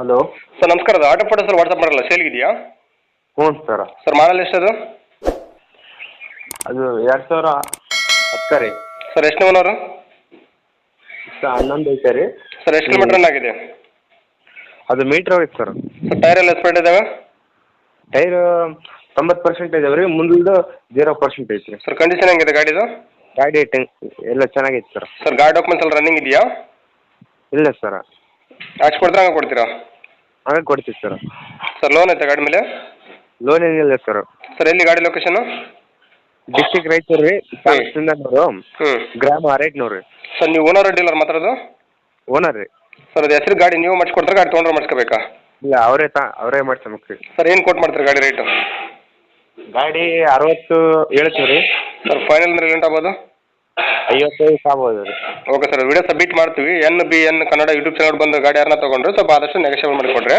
Hello. Sir ನಮಸ್ಕಾರ. ಅದು auto photo sir WhatsApp ಮಾಡಲ್ಲ ಇದೆಯಾ ಹ್ಞೂ ಸರ್. Sir model ಎಷ್ಟದು? ಅದು ಎರಡು ಸಾವಿರ ಹತ್ತು ರೀ. ಸರ್ ಎಷ್ಟು ಓನರು ಸರ್ ಹನ್ನೊಂದು ಐತೆ ರೀ. ಸರ್ ಎಷ್ಟು ಕಿಲೋಮೀಟರ್ ರನ್ ಆಗಿದೆ? ಅದು ಮೀಟ್ರ್ ಹೋಗಿತ್ತು ಸರ್. ಸರ್ ಟೈರ್ ಎಲ್ಲ ಸ್ಪೀಡ್ ಇದಾವೆ? ಟೈರ್ ತೊಂಬತ್ತು ಪರ್ಸೆಂಟ್ ಇದಾವೆ ರೀ ಮುಂದೆ ಜೀರೋ ಪರ್ಸೆಂಟ್ ಐತೆ ರೀ. ಸರ್ ಕಂಡೀಷನ್ ಹೆಂಗಿದೆ ಗಾಡಿದು? ಗಾಡಿ ಟೆನ್ ಎಲ್ಲ ಚೆನ್ನಾಗೈತೆ ಸರ್. ಸರ್ ಗಾಡಿ ಡಾಕ್ಯುಮೆಂಟ್ಸ್ ಎಲ್ಲ ರನ್ನಿಂಗ್ ಇದೆಯಾ? ಇಲ್ಲ ಸರ್. ಹಾಕ್ಸಿ ಕೊಡ್ತೀರಾ ಹಂಗೆ ಕೊಡ್ತೀರಾ? ಹಾಗೆ ಕೊಡ್ತೀವಿ ಸರ್. ಸರ್ ಲೋನ್ ಐತೆ ಗಾಡಿ ಮೇಲೆ? ಲೋನ್ ಏನಿಲ್ಲ ಸರ್. ಸರ್ ಎಲ್ಲಿ ಗಾಡಿ ಲೊಕೇಶನು ಡಿಸ್ಟಿಕ್ ರಾಯಚೂರು ರೀ ಹ್ಞೂ ಗ್ರಾಮ ಅರೇಟ್ನೂರು ರೀ. ಸರ್ ನೀವು ಓನರ್ ಡೀಲರ್ ಮಾತಾಡೋದು? ಓನರ್ ರೀ. ಸರ್ ಅದು ಹೆಸರು ಗಾಡಿ ನೀವು ಮಾಡಿಸ್ಕೊಡ್ತಾರೆ ಗಾಡಿ ತೊಗೊಂಡ್ರೆ ಮಾಡಿಸ್ಕೋಬೇಕಾ? ಇಲ್ಲ ಅವರೇ ತಾ ಅವರೇ ಮಾಡ್ಸಬೇಕು ರೀ. ಸರ್ ಏನು ಕೊಟ್ಟು ಮಾಡ್ತೀರಿ ಗಾಡಿ ರೇಟು ಗಾಡಿ ಅರವತ್ತು ಹೇಳ್ತೀವಿ ರೀ. ಸರ್ ಫೈನಲ್ ಅಂದ್ರೆ ಏನು ಆಗ್ಬೋದು? ಐವತ್ತೈದು ಓಕೆ ಸರ್ ವಿಡಿಯೋ ಸಬ್ಮಿಟ್ ಮಾಡ್ತೀವಿ. N B N Kannada YouTube channel ಬಂದು ಗಾಡಿ ಯಾರನ್ನ ತೊಗೊಂಡ್ರೆ ಸ್ವಲ್ಪ ಆದಷ್ಟು ನೆಗೋಷಿಯೇಟ್ ಮಾಡಿಕೊಡ್ರಿ.